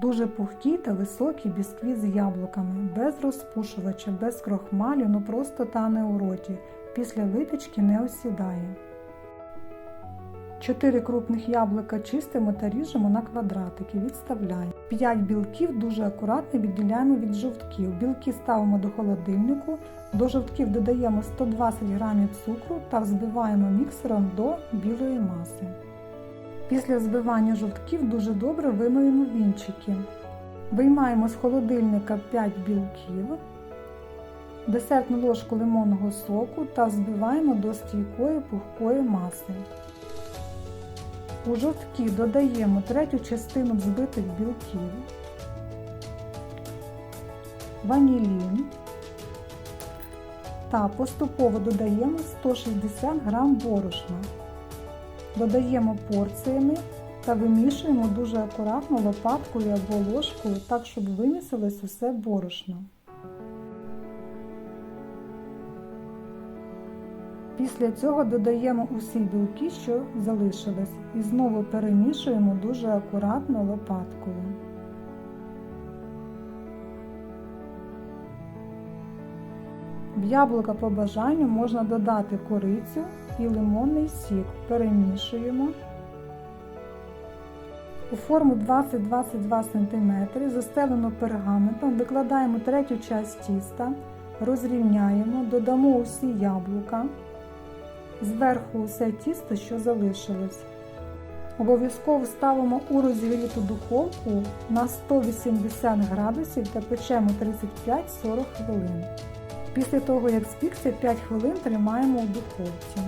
Дуже пухкі та високі бісквіт з яблуками, без розпушувача, без крохмалю, ну просто тане у роті. Після випічки не осідає. Чотири крупних яблука чистимо та ріжемо на квадратики, відставляємо. 5 білків дуже акуратно відділяємо від жовтків. Білки ставимо до холодильнику, до жовтків додаємо 120 г цукру та взбиваємо міксером до білої маси. Після взбивання жовтків дуже добре вимиємо вінчики. Виймаємо з холодильника 5 білків, десертну ложку лимонного соку та взбиваємо до стійкої пухкої маси. У жовтки додаємо третю частину взбитих білків, ванілін та поступово додаємо 160 г борошна. Додаємо порціями та вимішуємо дуже акуратно лопаткою або ложкою, так, щоб вимісилось усе борошно. Після цього додаємо усі білки, що залишились, і знову перемішуємо дуже акуратно лопаткою. В яблука по бажанню можна додати корицю і лимонний сік. Перемішуємо. У форму 20-22 см застелену пергаментом викладаємо третю часть тіста, розрівняємо, додамо усі яблука, зверху усе тісто, що залишилось. Обов'язково ставимо у розігріту духовку на 180 градусів та печемо 35-40 хвилин. Після того, як спікся, 5 хвилин тримаємо у духовці.